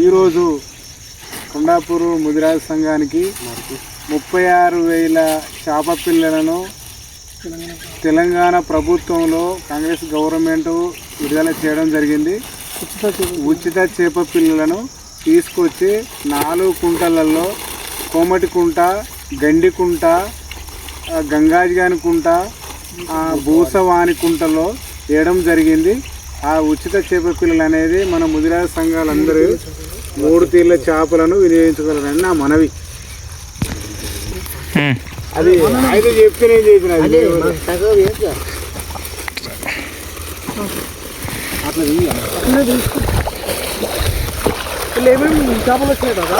ఈరోజు కొండాపూరు ముదిరాజ సంఘానికి ముప్పై ఆరు వేల చేప పిల్లలను తెలంగాణ ప్రభుత్వంలో కాంగ్రెస్ గవర్నమెంట్ విడుదల చేయడం జరిగింది. ఉచిత చేప పిల్లలను తీసుకొచ్చి నాలుగు కుంటలలో కోమటి కుంట గండి కుంట గంగాజిగాని కుంట భూసవాణి భూసవాని కుంటలో వేయడం జరిగింది. ఆ ఉచిత చేప పిల్లలు అనేది మన ముదిరాజ సంఘాలందరూ మూడు తీర్ల చేపలను వినియోగించగలరని నా మనవి. అది అయితే చెప్తేనే చేసిన అది. అట్లా. ఏమేమి చేపలు వచ్చినాయి కదా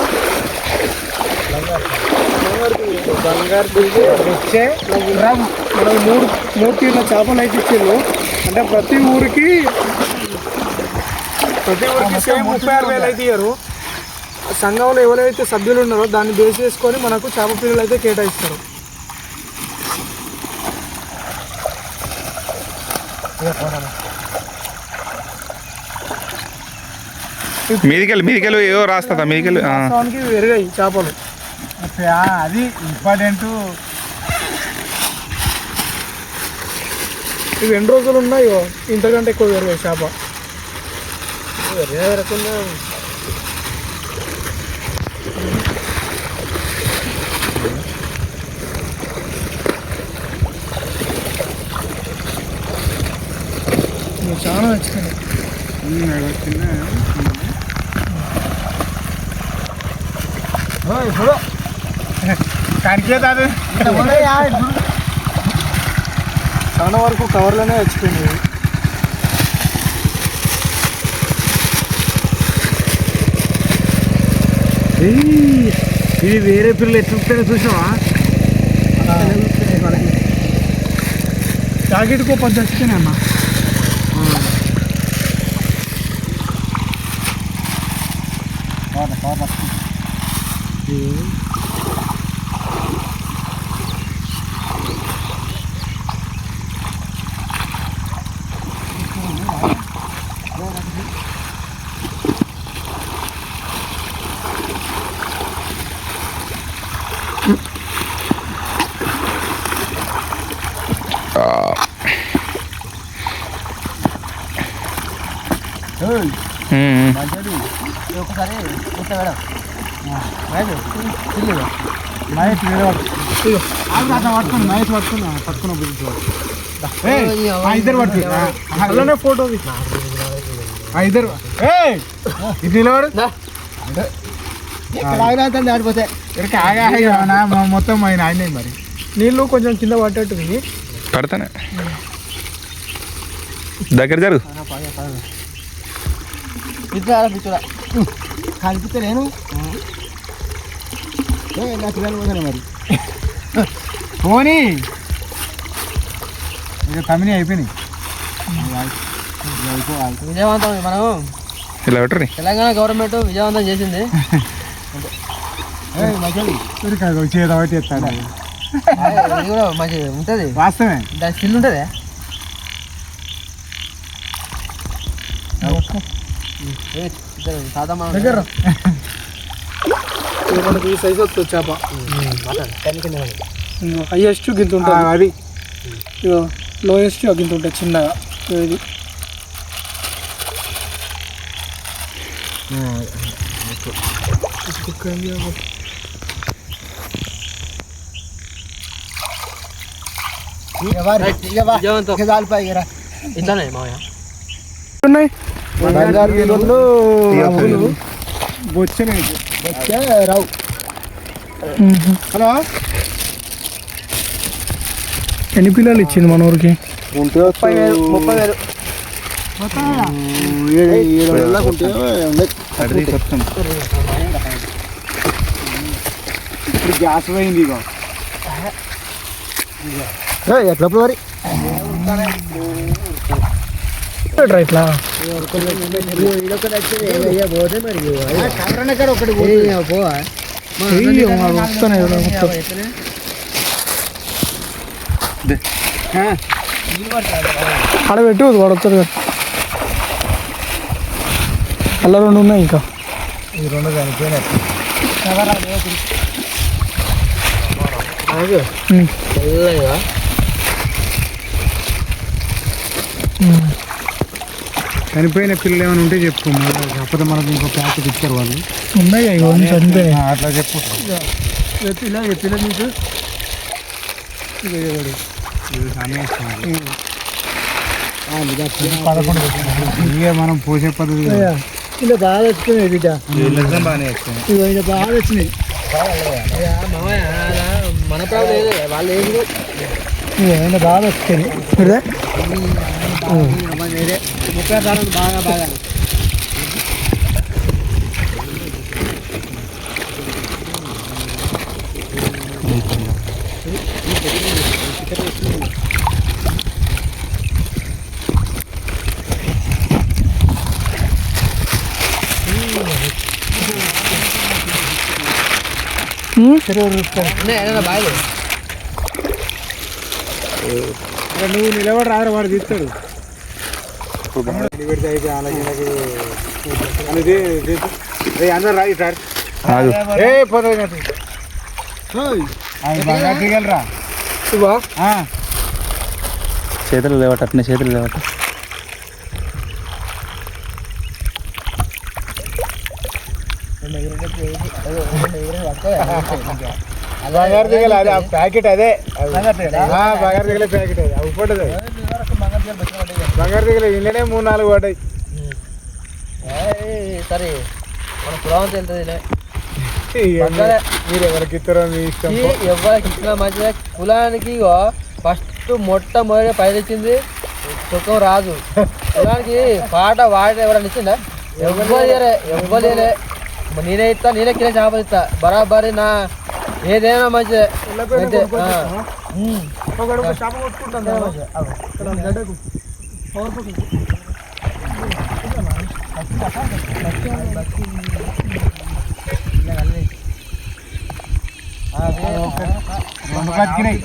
బంగారు మూడు మూడు తీర్ల చేపలు అయితే ఇచ్చిండు. అంటే ప్రతి ఊరికి ప్రతి ఊరికి సేమ్ ముప్పై ఆరు వేలు అయితే ఇయ్యరు. సంఘంలో ఎవరైతే సభ్యులు ఉన్నారో దాన్ని బేస్ చేసుకొని మనకు చేప పిల్లలు అయితే కేటాయిస్తారు. మీదికెళ్ళి మీదికెళ్ళి ఏవో రాస్తుందా? మీదికెళ్ళి పెరిగాయి చేపలు. అది ఇంపార్టెంట్. ఇవి ఎన్ని రోజులు ఉన్నాయో ఇంతకంటే ఎక్కువ పెరిగాయి చేప. ఇవి చాలా నచ్చుతుంది. ఇప్పుడు కనికేది చాలా వరకు కవర్లోనే వచ్చిపోయింది ఇది వేరే పిల్లలు ఎట్లుంటాయో చూసినావా జాకెట్కు పది వచ్చినాయి Foda, foda. Mm-hmm. ఒకసారి మేడం మహేష్ వేరే పట్టుకుని మహేష్ పట్టుకున్నా పట్టుకున్న గురించి ఇద్దరు పట్టుకుని అలానే ఫోటో ఇద్దరు ఏయ్! ఇది నిలబడు మొత్తం ఆయన ఆయన మరి నీళ్ళు కొంచెం కింద పట్టేట్టువి పడతానే దగ్గర జరుగు కనిపిస్తే నేను? నా పిల్లలు పోతాను మరి? పోనీ. ఇక తమిళ అయిపోయినాయి. విజయవంతం మనం ఇలా పెట్టరు తెలంగాణ గవర్నమెంట్ విజయవంతం చేసింది. చేత ఒకటి మంచి ఉంటుంది. వాస్తవమే. దాని స్కిల్ ఉంటుంది. మనకి ఈ సైజ్ వస్తుంది చేప. హైయెస్ట్ గింత ఉంటుంది. అది. ఇగో లోయెస్ట్ గింత ఉంటుంది చిన్నగా. ఇది. విజయవంతం. ఇట్లానే మామయ్య ఉన్నాయి? బంగారు రావు. హలో? ఎన్ని పిల్లలు ఇచ్చింది మన ఊరికి? ముప్పై వేలు ఏడు వేలకు ఉంటే ఇప్పుడు గ్యాస్ పోయింది ఇక ఎట్లా మరి ఇట్లా? కవరణ కాడ ఒకటి ఏయ్, వాడు వస్తున్నాయి ఇలా మొత్తం. ఆడ పెట్టి వాడు వస్తాడు కదా అలా రెండు ఉన్నాయి ఇంకా ఈ రెండు చనిపోయినాయి తెల్లగా చనిపోయిన పిల్లలు ఏమైనా ఉంటే చెప్పు కాకపోతే మనకు ఇంకో ప్యాకెట్ ఇచ్చారు వాళ్ళు ఉన్నాయి అట్లా చెప్పు ఇలా చెప్పిన మీకు ఇక మనం పోసే పద్ధతి. ఇలా బాగా వచ్చినాయి బిడ్డ ఇలా బాగా వచ్చినాయి మన ప్రాబ్లం లేదు వాళ్ళు ఏం ఇవి ఇలా బాగా వచ్చినాయి ముప్పై సార్లు బాగా. బాగా. బాగా నువ్వు నిలబడి రారు వాడు తీస్తాడు. చేతులు లేవట అట్నే చేతులు లేవట. బంగారు దిగల అదే ప్యాకెట్ అదే. ఆ, బంగారు దిగలే ప్యాకెట్ అది. పడ్డది బంగారు దిగలే ఇంట్లోనే మూడు నాలుగు పడ్డాయి. సరే. మన కులం ఇవన్నీ మీరు ఎవరికి ఇస్తారో మీ ఇష్టం. ఎవరికి ఇచ్చిన మంచిగా కులానికి ఫస్ట్ మొట్టమొదటి పైన ఇచ్చింది సుఖం రాజు కులానికి పాట వాడ ఎవరైనా ఇచ్చిందా ఎవ్వలేరే ఎవ్వలేరే నేనే ఇస్తా నేనే కిలో చేపలు ఇస్తా. బరాబరి నా ఏదైనా మంచిదే. అంతే. పవర్ రెండు బతికినాయి